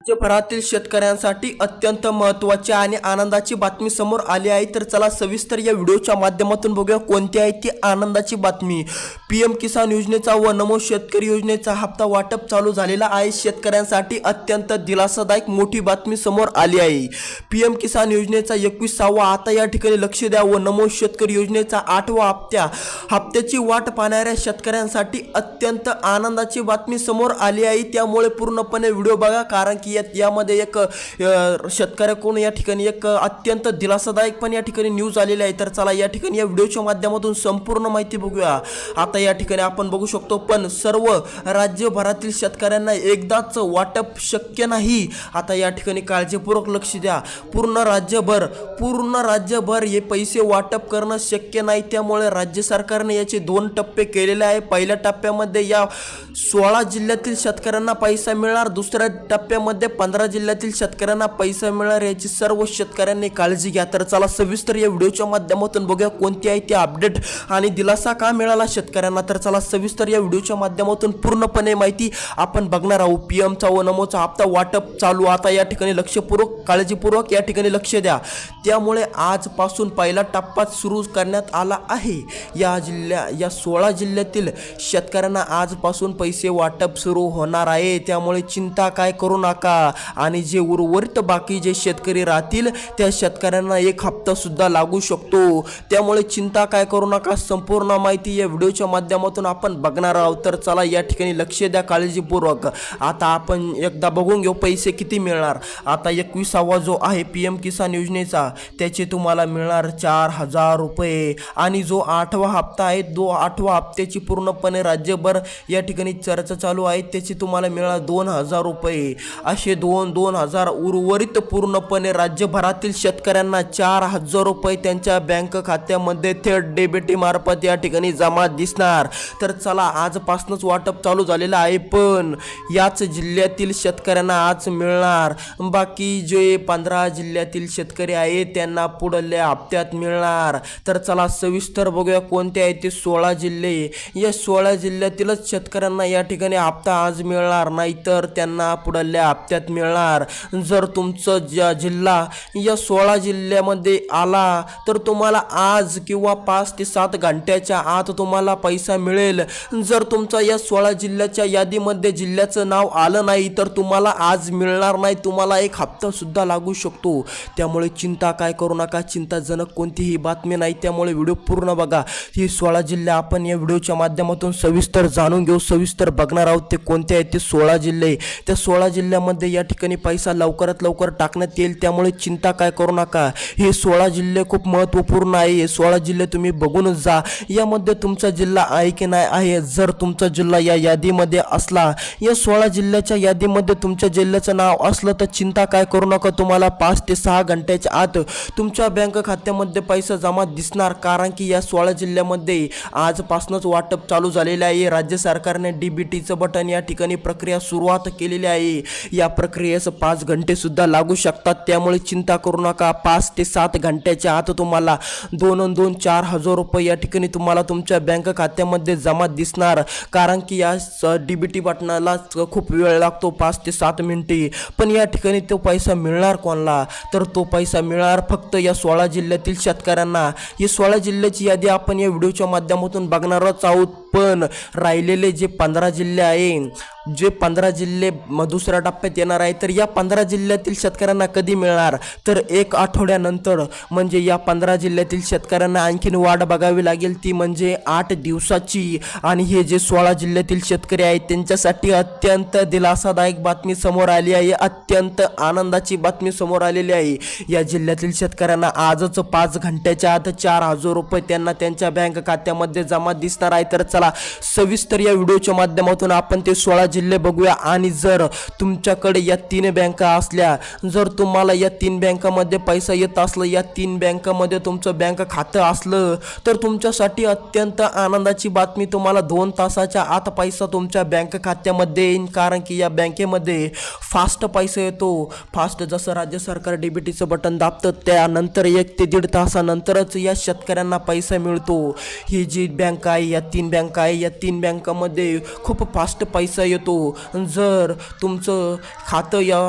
राज्यभरातील शेतकऱ्यांसाठी अत्यंत महत्त्वाची आणि आनंदाची बातमी समोर आली आहे. तर चला सविस्तर या व्हिडिओच्या माध्यमातून बघूया कोणती आहे ती आनंदाची बातमी. पी एम किसान योजनेचा व नमो शेतकरी योजनेचा हप्ता वाटप चालू झालेला आहे. शेतकऱ्यांसाठी अत्यंत दिलासादायक मोठी बातमी समोर आली आहे. पी एम किसान योजनेचा एकवीसावा आता या ठिकाणी लक्ष द्या व नमो शेतकरी योजनेचा आठवा हप्त्या. हप्त्याची वाट पाहणाऱ्या शेतकऱ्यांसाठी अत्यंत आनंदाची बातमी समोर आली आहे. त्यामुळे पूर्णपणे व्हिडिओ बघा कारण की यात यामध्ये एक शेतकऱ्याकडून या ठिकाणी एक अत्यंत दिलासादायक पण या ठिकाणी न्यूज आलेली आहे. तर चला या ठिकाणी या व्हिडिओच्या माध्यमातून संपूर्ण माहिती बघूया. आता या ठिकाणी आपण बघू शकतो पण सर्व राज्यभरातील शेतकऱ्यांना एकदाच वाटप शक्य नाही. आता या ठिकाणी काळजीपूर्वक लक्ष द्या. पूर्ण राज्यभर पूर्ण राज्यभर हे पैसे वाटप करणं शक्य नाही. त्यामुळे राज्य सरकारने याचे दोन टप्पे केलेले आहे. पहिल्या टप्प्यामध्ये या सोळा जिल्ह्यातील शेतकऱ्यांना पैसा मिळणार दुसऱ्या टप्प्यामध्ये पंधरा जिल्ह्यातील शेतकऱ्यांना पैसा मिळणार याची सर्व शेतकऱ्यांनी काळजी घ्या. तर चला सविस्तर या व्हिडिओच्या माध्यमातून बघूया कोणती आहे ती अपडेट आणि दिलासा का मिळाला शेतकऱ्यांना. तर चला सविस्तर या व्हिडिओच्या माध्यमातून पूर्णपणे माहिती आपण बघणार आहोत. पी एमचा व नमोचा हप्ता वाटप चालू. आता या ठिकाणी लक्षपूर्वक काळजीपूर्वक या ठिकाणी लक्ष द्या. त्यामुळे आजपासून पहिला टप्पा सुरू करण्यात आला आहे. या जिल्ह्या या सोळा जिल्ह्यातील शेतकऱ्यांना आजपासून पैसे वाटप सुरू होणार आहे. त्यामुळे चिंता काय करू नका. आणि जे उर्वरित बाकी जे शेतकरी राहतील त्या शेतकऱ्यांना एक हप्ता सुद्धा लागू शकतो. त्यामुळे चिंता काय करू नका. संपूर्ण माहिती या व्हिडिओच्या माध्यमातून आपण बघणार आहोत. तर चला या ठिकाणी लक्ष द्या काळजीपूर्वक. आता आपण एकदा बघून घेऊ पैसे किती मिळणार. आता एकविसावा जो आहे पी एम किसान योजनेचा त्याचे तुम्हाला मिळणार चार हजार रुपये. आणि जो आठवा हप्ता आहे जो आठवा हप्त्याची पूर्णपणे राज्यभर या ठिकाणी चर्चा चालू आहे. त्याची तुम्हाला मिळणार दोन हजार रुपये. सहाशे दोन दोन हजार उर्वरित पूर्णपणे राज्यभरातील शेतकऱ्यांना चार हजार रुपये त्यांच्या बँक खात्यामध्ये थेट डेबिटी मार्फत या ठिकाणी जमा दिसणार. तर चला आजपासूनच वाटप चालू झालेलं आहे पण याच जिल्ह्यातील शेतकऱ्यांना आज मिळणार. बाकी जे पंधरा जिल्ह्यातील शेतकरी आहेत त्यांना पुढल्या हप्त्यात मिळणार. तर चला सविस्तर बघूया कोणते आहेत ते सोळा जिल्हे. या सोळा जिल्ह्यातीलच शेतकऱ्यांना या ठिकाणी हप्ता आज मिळणार नाही तर त्यांना पुढल्या हप्त्यात हप्त्यात मिळणार. जर तुमचं ज जिल्हा या सोळा जिल्ह्यामध्ये आला तर तुम्हाला आज किंवा पाच ते सात घंट्याच्या आत तुम्हाला पैसा मिळेल. जर तुमचा या सोळा जिल्ह्याच्या यादीमध्ये जिल्ह्याचं नाव आलं नाही तर तुम्हाला आज मिळणार नाही. तुम्हाला एक हप्तासुद्धा लागू शकतो. त्यामुळे चिंता काय करू नका. चिंताजनक कोणतीही बातमी नाही. त्यामुळे व्हिडिओ पूर्ण बघा. ही सोळा जिल्हे आपण या व्हिडिओच्या माध्यमातून सविस्तर जाणून घेऊ सविस्तर बघणार आहोत ते कोणते आहेत ते सोळा जिल्हे. त्या सोळा जिल्ह्यामध्ये या ठिकाणी पैसा लवकरात लवकर टाकण्यात येईल. त्यामुळे चिंता काय करू नका. हे सोळा जिल्हे खूप महत्त्वपूर्ण आहे. हे सोळा जिल्हे तुम्ही बघूनच जा. यामध्ये तुमचा जिल्हा आहे की नाही आहे? जर तुमचा जिल्हा या यादीमध्ये असला या सोळा जिल्ह्याच्या यादीमध्ये तुमच्या जिल्ह्याचं नाव असलं तर चिंता काय करू नका. तुम्हाला पाच ते सहा घंट्याच्या आत तुमच्या बँक खात्यामध्ये पैसा जमा दिसणार. कारण की या सोळा जिल्ह्यामध्ये आजपासूनच वाटप चालू झालेलं आहे. राज्य सरकारने डी बी टीचं बटन या ठिकाणी प्रक्रिया सुरुवात केलेली आहे. या प्रक्रियेस पाच घंटेसुद्धा लागू शकतात. त्यामुळे चिंता करू नका. पाच ते सात घंट्याच्या आत तुम्हाला दोन दोन चार हजार रुपये या ठिकाणी तुम्हाला तुमच्या बँक खात्यामध्ये जमा दिसणार. कारण की या डी बी टी बटनाला खूप वेळ लागतो पाच ते सात मिनिटे. पण या ठिकाणी तो पैसा मिळणार कोणाला? तर तो पैसा मिळणार फक्त या सोळा जिल्ह्यातील शेतकऱ्यांना. ही सोळा जिल्ह्याची यादी आपण या व्हिडिओच्या माध्यमातून बघणारच आहोत. पण राहिलेले जे पंधरा जिल्हे आहे जे पंधरा जिल्हे म दुसऱ्या टप्प्यात येणार आहे तर या पंधरा जिल्ह्यातील शेतकऱ्यांना कधी मिळणार? तर एक आठवड्यानंतर म्हणजे या पंधरा जिल्ह्यातील शेतकऱ्यांना आणखीन वाट बघावी लागेल. ती म्हणजे आठ दिवसाची आणि हे जे सोळा जिल्ह्यातील शेतकरी आहेत त्यांच्यासाठी अत्यंत दिलासादायक बातमी समोर आली आहे. अत्यंत आनंदाची बातमी समोर आलेली आहे. या जिल्ह्यातील शेतकऱ्यांना आजच पाच घंट्याच्या आत चार हजार रुपये त्यांना त्यांच्या बँक खात्यामध्ये जमा दिसणार आहे. तर चला. सविस्तर या व्हिडिओच्या माध्यमातून आपण ते सोळा जिल्हे बघूया. आणि जर तुमच्याकडे या तीन बँका असल्या जर तुम्हाला या तीन बँकामध्ये पैसा येत असलं या तीन बँकामध्ये तुमचं बँक खातं असलं तर तुमच्यासाठी अत्यंत आनंदाची बातमी तुम्हाला दोन तासाच्या आत पैसा तुमच्या बँक खात्यामध्ये येईन. कारण की या बँकेमध्ये फास्ट पैसा येतो. फास्ट जसं राज्य सरकार डीबीटीचं बटन दाबतं त्यानंतर एक ते दीड तासानंतरच या शेतकऱ्यांना पैसा मिळतो. ही जी बँक आहे या तीन बँक बँक आहे या तीन बँकामध्ये खूप फास्ट पैसा येतो. जर तुमचं खातं या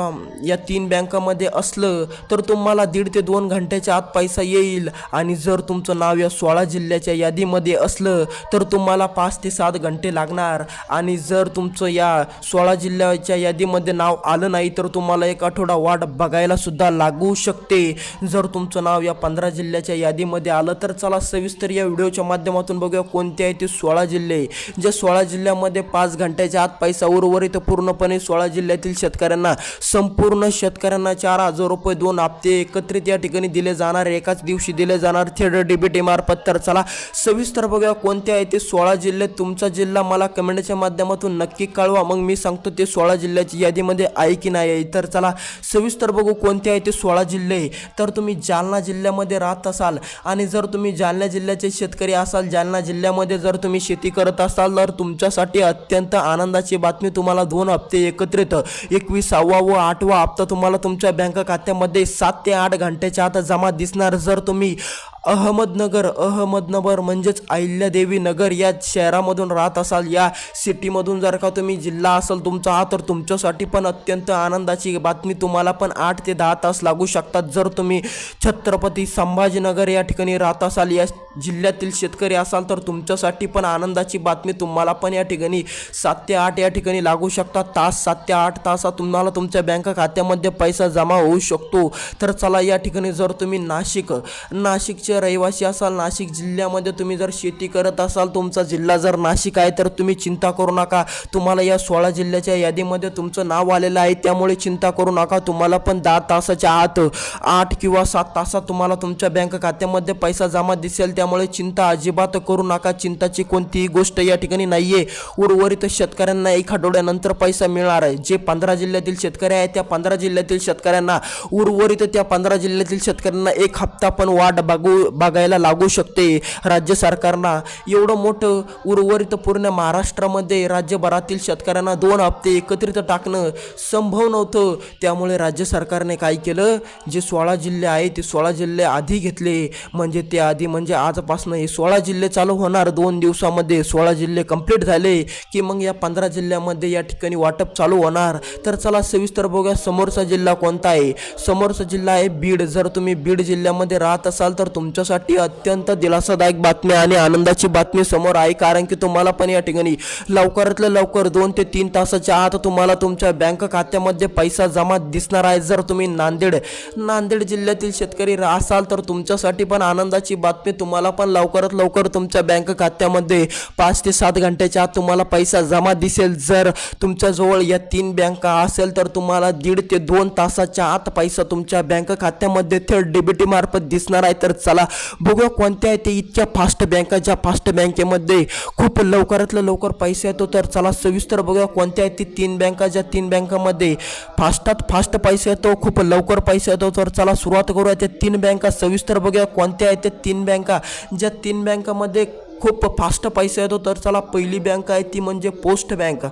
या तीन बँकामध्ये असलं तर तुम्हाला दीड ते दोन घंट्याच्या आत पैसा येईल. आणि जर तुमचं नाव या सोळा जिल्ह्याच्या यादीमध्ये असलं तर तुम्हाला पाच ते सात घंटे लागणार. आणि जर तुमचं या सोळा जिल्ह्याच्या यादीमध्ये नाव आलं नाही तर तुम्हाला एक आठवडा वाट बघायला सुद्धा लागू शकते. जर तुमचं नाव या पंधरा जिल्ह्याच्या यादीमध्ये आलं तर चला सविस्तर या व्हिडिओच्या माध्यमातून बघूया कोणते आहे ते सोळा जिल्हे. जे सोळा जिल्ह्यामध्ये पाच घंट्याच्या आत पैसा उर्वरित पूर्णपणे सोळा जिल्ह्यातील शेतकऱ्यांना संपूर्ण शेतकऱ्यांना चार हजार रुपये दोन हप्ते एकत्रित या ठिकाणी दिले जाणार. एकाच दिवशी दिले जाणार. थेट डीबीटी मार्फत. तर चला सविस्तर बघूया कोणते आहे ते सोळा जिल्हे. तुमचा जिल्हा मला कमेंटच्या माध्यमातून नक्की कळवा. मग मी सांगतो ते सोळा जिल्ह्याची यादीमध्ये आहे की नाही आहे. तर चला सविस्तर बघू कोणते आहे ते सोळा जिल्हे. तर तुम्ही जालना जिल्ह्यामध्ये राहत असाल आणि जर तुम्ही जालना जिल्ह्याचे शेतकरी असाल जालना जिल्ह्यामध्ये जर तुम्ही शेती करत असाल तर तुमच्यासाठी अत्यंत आनंदाची बातमी तुम्हाला दोन हप्ते एकत्रित एकविसावा व आठवा हप्ता तुम्हाला तुमच्या बँक खात्यामध्ये सात ते आठ घंट्याच्या आत जमा दिसणार. जर तुम्ही अहमदनगर अहमदनगर म्हणजेच अहिल्यादेवी नगर या शहरामधून राहत असाल. या सिटीमधून जर का तुम्ही जिल्हा असाल तुमचा हा तर तुमच्यासाठी पण अत्यंत आनंदाची बातमी तुम्हाला पण आठ ते दहा तास लागू शकतात. जर तुम्ही छत्रपती संभाजीनगर या ठिकाणी राहत असाल या जिल्ह्यातील शेतकरी असाल तर तुमच्यासाठी पण आनंदाची बातमी तुम्हाला पण या ठिकाणी सात ते आठ या ठिकाणी लागू शकतात. तास सात ते आठ तासात तुम्हाला तुमच्या बँक खात्यामध्ये पैसा जमा होऊ शकतो. तर चला या ठिकाणी जर तुम्ही नाशिक नाशिकचे रहिवासी असाल नाशिक जिल्ह्यामध्ये तुम्ही जर शेती करत असाल तुमचा जिल्हा जर नाशिक आहे तर तुम्ही चिंता करू नका. तुम्हाला या सोळा जिल्ह्याच्या यादीमध्ये तुमचं नाव आलेलं आहे त्यामुळे चिंता करू नका. तुम्हाला पण दहा तासाच्या आत आठ किंवा सात तासात तुम्हाला तुमच्या बँक खात्यामध्ये पैसा जमा दिसेल. त्यामुळे चिंता अजिबात करू नका. चिंताची कोणतीही गोष्ट या ठिकाणी नाहीये. उर्वरित शेतकऱ्यांना एक आठवड्यानंतर पैसा मिळणार आहे. जे पंधरा जिल्ह्यातील शेतकरी आहेत त्या पंधरा जिल्ह्यातील शेतकऱ्यांना उर्वरित त्या पंधरा जिल्ह्यातील शेतकऱ्यांना एक हप्ता पण वाट बघू बघायला लागू शकते. राज्य सरकारना एवढं मोठं उर्वरित पूर्ण महाराष्ट्रामध्ये राज्यभरातील शेतकऱ्यांना दोन हप्ते एकत्रित टाकणं संभव नव्हतं. त्यामुळे राज्य सरकारने काय केलं? जे सोळा जिल्हे आहे ते सोळा जिल्हे आधी घेतले. म्हणजे ते आधी म्हणजे आजपासून हे सोळा जिल्हे चालू होणार. दोन दिवसामध्ये सोळा जिल्हे कंप्लीट झाले की मग या पंधरा जिल्ह्यामध्ये या ठिकाणी वाटप चालू होणार. तर चला सविस्तर बघूया समोरचा जिल्हा कोणता आहे. समोरचा जिल्हा आहे बीड. जर तुम्ही बीड जिल्ह्यामध्ये राहत असाल तर तुम तुमच्यासाठी अत्यंत दिलासादायक बातमी आणि आनंदाची बातमी समोर आहे. कारण की तुम्हाला पण या ठिकाणी लवकरातलं लवकर दोन ते तीन तासाच्या आत तुम्हाला तुमच्या बँक खात्यामध्ये पैसा जमा दिसणार आहे. जर तुम्ही नांदेड नांदेड जिल्ह्यातील शेतकरी असाल तर तुमच्यासाठी पण आनंदाची बातमी तुम्हाला पण लवकरात लवकर तुमच्या बँक खात्यामध्ये पाच ते सात घंट्याच्या आत तुम्हाला पैसा जमा दिसेल. जर तुमच्याजवळ या तीन बँका असेल तर तुम्हाला दीड ते दोन तासाच्या आत पैसा तुमच्या बँक खात्यामध्ये थेट डीबीटी मार्फत दिसणार आहे. तर चला बघूया कोणत्या आहे ते इतक्या फास्ट बँका ज्या फास्ट बँकेमध्ये खूप लवकरातलं लवकर पैसा येतो. तर चला सविस्तर बघूया कोणत्या आहेत ती तीन बँका ज्या तीन बँकामध्ये फास्टात फास्ट पैसा येतो. खूप लवकर पैसा येतो. तर चला सुरुवात करूया त्या तीन बँका सविस्तर बघूया कोणत्या आहेत त्या तीन बँका ज्या तीन बँकामध्ये खूप फास्ट पैसा येतो. तर चला पहिली बँक आहे ती म्हणजे पोस्ट बँक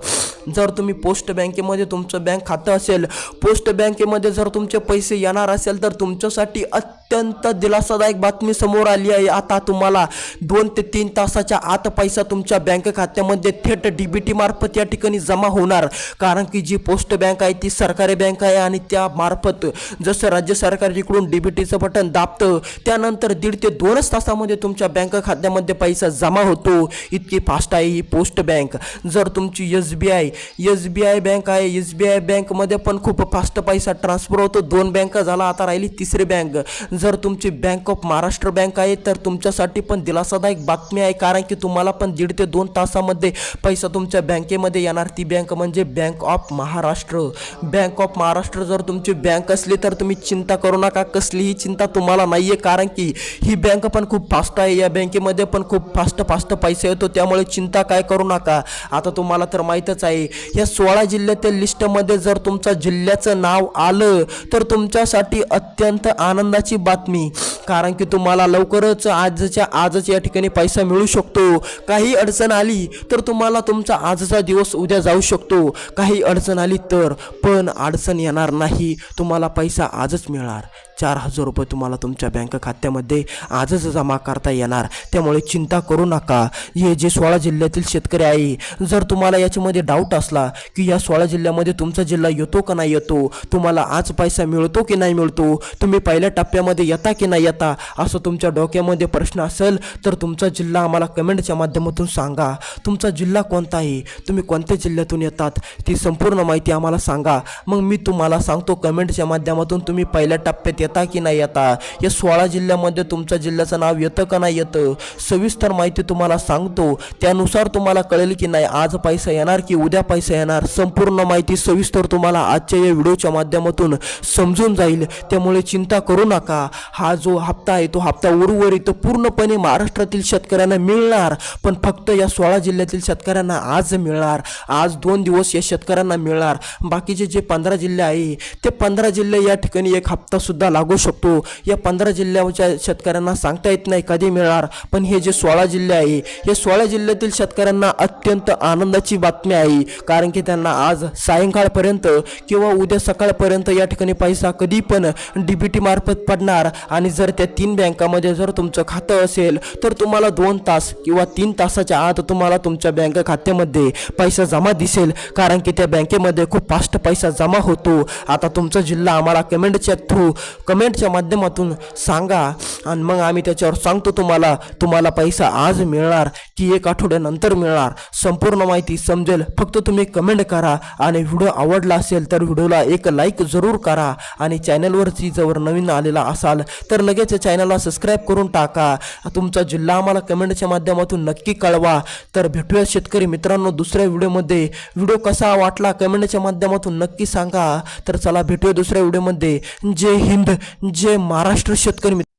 जर तुम्ही पोस्ट बँकेमध्ये तुमचं बँक खातं असेल पोस्ट बँकेमध्ये जर तुमचे पैसे येणार असेल तर तुमच्यासाठी अत्यंत दिलासादायक बातमी समोर आली आहे. आता तुम्हाला दोन ते तीन तासाच्या आत पैसा तुमच्या बँक खात्यामध्ये थेट डी बी टी मार्फत या ठिकाणी जमा होणार. कारण की जी पोस्ट बँक आहे ती सरकारी बँक आहे आणि त्यामार्फत जसं राज्य सरकार इकडून डी बी टीचं बटन दाबतं त्यानंतर दीड ते दोनच तासामध्ये तुमच्या बँक खात्यामध्ये पैसा जमा होतो. इतकी फास्ट आहे ही पोस्ट बँक. जर तुमची S B I S B I bank आहे. एस बी आय बँकमध्ये पण खूप फास्ट पैसा ट्रान्सफर होतो. दोन बँक झाला आता राहिली तिसरी बँक जर तुमची बँक ऑफ महाराष्ट्र बँक आहे तर तुमच्यासाठी पण दिलासादायक बातमी आहे. कारण की तुम्हाला पण दीड ते दोन तासामध्ये पैसा तुमच्या बँकेमध्ये येणार. ती बँक म्हणजे bank of Maharashtra. Bank of Maharashtra जर तुमची बँक असली तर तुम्ही चिंता करू नका. कसलीही चिंता तुम्हाला नाही आहे कारण की ही बँक पण खूप फास्ट आहे. या बँकेमध्ये पण खूप फास्ट फास्ट पैसा येतो. त्यामुळे चिंता काय करू नका. आता तुम्हाला तर माहीतच आहे या सोळा जिल्ह्यातील लिस्टमध्ये जर तुमच्या जिल्ह्याचं नाव आलं तर तुमच्यासाठी अत्यंत आनंदाची बातमी. कारण की तुम्हाला लवकरच आजच्या आजच या ठिकाणी पैसा मिळू शकतो. काही अडचण आली तर तुम्हाला तुमचा आजचा दिवस उद्या जाऊ शकतो. काही अडचण आली तर पण अडचण येणार नाही. तुम्हाला पैसा आजच मिळणार. चार हजार रुपये तुम्हाला तुमच्या बँक खात्यामध्ये आजच जमा करता येणार. त्यामुळे चिंता करू नका. हे जे सोळा जिल्ह्यातील शेतकरी आहे जर तुम्हाला याच्यामध्ये डाऊट असला की या सोळा जिल्ह्यामध्ये तुमचा जिल्हा येतो का नाही येतो तुम्हाला आज पैसा मिळतो की नाही मिळतो तुम्ही पहिल्या टप्प्यामध्ये येता की नाही येता असं तुमच्या डोक्यामध्ये प्रश्न असेल तर तुमचा जिल्हा आम्हाला कमेंटच्या माध्यमातून सांगा. तुमचा जिल्हा कोणता आहे? तुम्ही कोणत्या जिल्ह्यातून येतात? ती संपूर्ण माहिती आम्हाला सांगा. मग मी तुम्हाला सांगतो कमेंटच्या माध्यमातून तुम्ही पहिल्या टप्प्यात येता येता की नाही येता? या सोळा जिल्ह्यामध्ये तुमच्या जिल्ह्याचं नाव येतं का नाही येतं? सविस्तर माहिती तुम्हाला सांगतो. त्यानुसार तुम्हाला कळेल की नाही आज पैसा येणार की उद्या पैसा येणार? संपूर्ण माहिती सविस्तर तुम्हाला आजच्या या व्हिडिओच्या माध्यमातून समजून जाईल. त्यामुळे चिंता करू नका. हा जो हप्ता आहे तो हप्ता उर्वरित पूर्णपणे महाराष्ट्रातील शेतकऱ्यांना मिळणार. पण फक्त या सोळा जिल्ह्यातील शेतकऱ्यांना आज मिळणार. आज दोन दिवस या शेतकऱ्यांना मिळणार. बाकीचे जे पंधरा जिल्हे आहे ते पंधरा जिल्हे या ठिकाणी एक हप्ता सुद्धा लागू शकतो. या पंधरा जिल्ह्याच्या शेतकऱ्यांना सांगता येत नाही कधी मिळणार पण हे जे सोळा जिल्हे आहे हे सोळा जिल्ह्यातील शेतकऱ्यांना अत्यंत आनंदाची बातमी आहे. कारण की त्यांना आज सायंकाळपर्यंत किंवा उद्या सकाळपर्यंत या ठिकाणी पैसा कधी पण डी बी टी मार्फत पडणार. आणि जर त्या तीन बँकामध्ये जर तुमचं खातं असेल तर तुम्हाला दोन तास किंवा तीन तासाच्या आत तुम्हाला तुमच्या बँक खात्यामध्ये पैसा जमा दिसेल. कारण की त्या बँकेमध्ये खूप फास्ट पैसा जमा होतो. आता तुमचा जिल्हा आम्हाला कमेंटच्या थ्रू कमेंटच्या माध्यमातून सांगा आणि मग आम्ही त्याच्यावर सांगतो तुम्हाला. तुम्हाला पैसा आज मिळणार की एक आठवड्यानंतर मिळणार. संपूर्ण माहिती समजेल. फक्त तुम्ही कमेंट करा आणि व्हिडिओ आवडला असेल तर व्हिडिओला एक लाईक जरूर करा आणि चॅनलवरती जर नवीन आलेला असाल तर लगेच चॅनलला सबस्क्राईब करून टाका. तुमचा जिल्हा आम्हाला कमेंटच्या माध्यमातून नक्की कळवा. तर भेटूया शेतकरी मित्रांनो दुसऱ्या व्हिडिओमध्ये. व्हिडिओ कसा वाटला कमेंटच्या माध्यमातून नक्की सांगा. तर चला भेटूया दुसऱ्या व्हिडिओमध्ये. जय हिंद. जे महाराष्ट्र शेतकरी मित्र